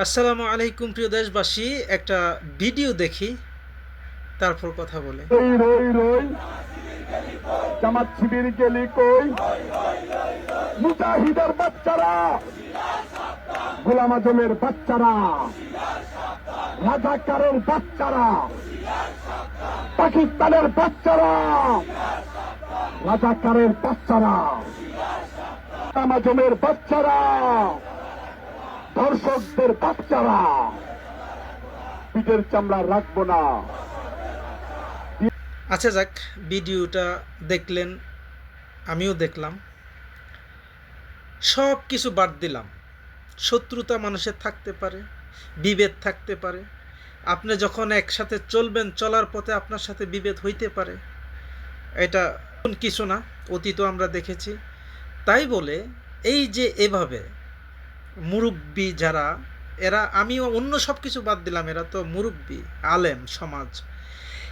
আসসালামু আলাইকুম প্রিয় দেশবাসী, একটা ভিডিও দেখি, তারপর কথা বলে। মুজাহিদের বাচ্চারা, গোলাম আজমের বাচ্চারা, রাজাকারের বাচ্চারা, পাকিস্তানের বাচ্চারা, রাজাকারের বাচ্চারা, গোলাম আজমের বাচ্চারা। দর্শকদের বাচ্চারা। পিঠের চামড়া রাখব না। আচ্ছা যাক, ভিডিওটা দেখলেন, আমিও দেখলাম। সব কিছু বাদ দিলাম। শত্রুতা মানুষের থাকতে পারে, বিভেদ থাকতে পারে। আপনি যখন একসাথে চলবেন, চলার পথে আপনার সাথে বিভেদ হইতে পারে। এটা কিছু না অতীত আমরা দেখেছি। তাই বলে, এই যে এভাবে মুরব্বী যারা, এরা, আমিও অন্য সব কিছু বাদ দিলাম, এরা তো মুরব্বী, আলেম, সমাজ।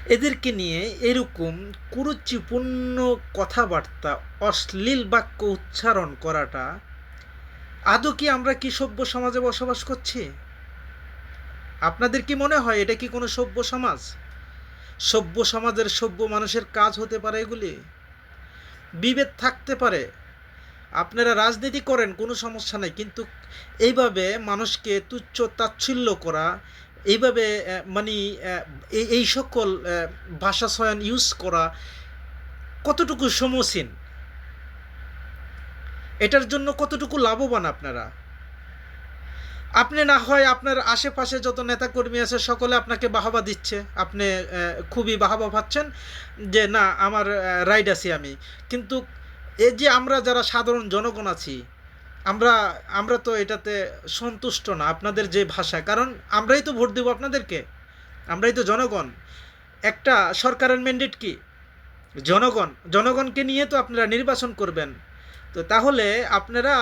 এদেরকে নিয়ে এরকম কুরুচিপূর্ণ কথাবার্তা, অশ্লীল বাক্য উচ্চারণ করাটা, আদৌ কি আমরা কি সভ্য সমাজে বসবাস করছি? আপনাদের কি মনে হয় এটা কি কোনো সভ্য সমাজ? সভ্য সমাজের সভ্য মানুষের কাজ হতে পারে এগুলি? বিভেদ থাকতে পারে আপনারা রাজনীতি করেন, কোনো সমস্যা নেই। কিন্তু এইভাবে মানুষকে তুচ্ছ তাচ্ছিল্য করা, এইভাবে মানে এই এই সকল ভাষা চয়ন ইউজ করা কতটুকু সমসীন? এটার জন্য কতটুকু লাভবান আপনারা? আপনি না হয় আপনার আশেপাশে যত নেতাকর্মী আছে, সকলে আপনাকে বাহাবা দিচ্ছে। আপনি খুবই বাহাবা পাচ্ছেন যে, না, আমার রাইড আছি আমি। কিন্তু এই যে আমরা যারা সাধারণ জনগণ আছি, আমরা আমরা তো এটাতে সন্তুষ্ট না, আপনাদের যে ভাষা, কারণ আমরাই তো ভোট দেবো আপনাদেরকে, আমরাই তো জনগণ। একটা সরকারের ম্যান্ডেট কি? জনগণ, জনগণকে নিয়ে তো আপনারা নির্বাচন করবেন। তো তাহলে আপনারা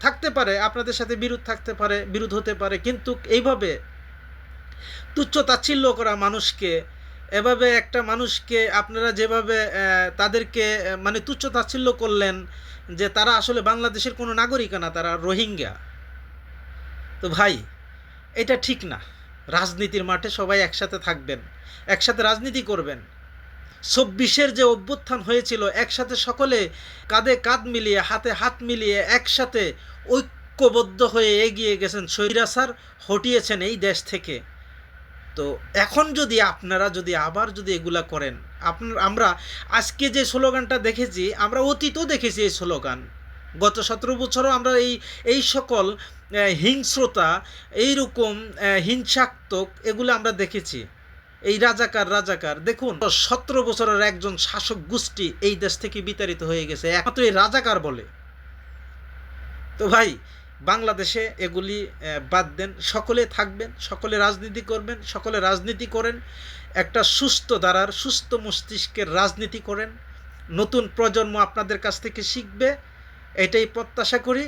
থাকতে পারে, আপনাদের সাথে বিরোধ থাকতে পারে, বিরোধ হতে পারে, কিন্তু এইভাবে তুচ্ছ তাচ্ছিল্য করা মানুষকে এভাবে একটা মানুষকে আপনারা যেভাবে তাদেরকে মানে তুচ্ছ তাচ্ছিল্য করলেন যে তারা আসলে বাংলাদেশের কোনো নাগরিক না, তারা রোহিঙ্গা। তো ভাই, এটা ঠিক না। রাজনীতির মাঠে সবাই একসাথে থাকবেন, একসাথে রাজনীতি করবেন। চব্বিশের যে অভ্যুত্থান হয়েছিল, একসাথে সকলে কাঁধে কাঁধ মিলিয়ে, হাতে হাত মিলিয়ে একসাথে ঐক্যবদ্ধ হয়ে এগিয়ে গেছেন স্বৈরাচার হটিয়েছেন এই দেশ থেকে। তো এখন যদি আপনারা যদি আবার যদি এগুলা করেন, আপনার, আমরা আজকে যে স্লোগানটা দেখেছি, আমরা অতীতও দেখেছি এই স্লোগান। গত সতেরো বছরও আমরা এই এই সকল হিংস্রতা, এইরকম হিংসাত্মক এগুলো আমরা দেখেছি। এই রাজাকার রাজাকার, দেখুন, সতেরো বছরের একজন শাসক গোষ্ঠী এই দেশ থেকে বিতাড়িত হয়ে গেছে, একমাত্র এই রাজাকার বলে। তো ভাই বাংলাদেশে এগুলি বাদ দেন। সকলে থাকবেন, সকলে রাজনীতি করবেন, সকলে রাজনীতি করেন। একটা সুস্থ দ্বারার সুস্থ মস্তিষ্কের রাজনীতি করেন। নতুন প্রজন্ম আপনাদের কাছ থেকে শিখবে, এটাই প্রত্যাশা করি।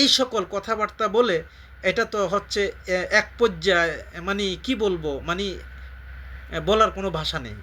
এই সকল কথাবার্তা বলে এটা তো হচ্ছে এক পর্যায়ে মানে কি বলব মানে বলার কোনো ভাষা নেই।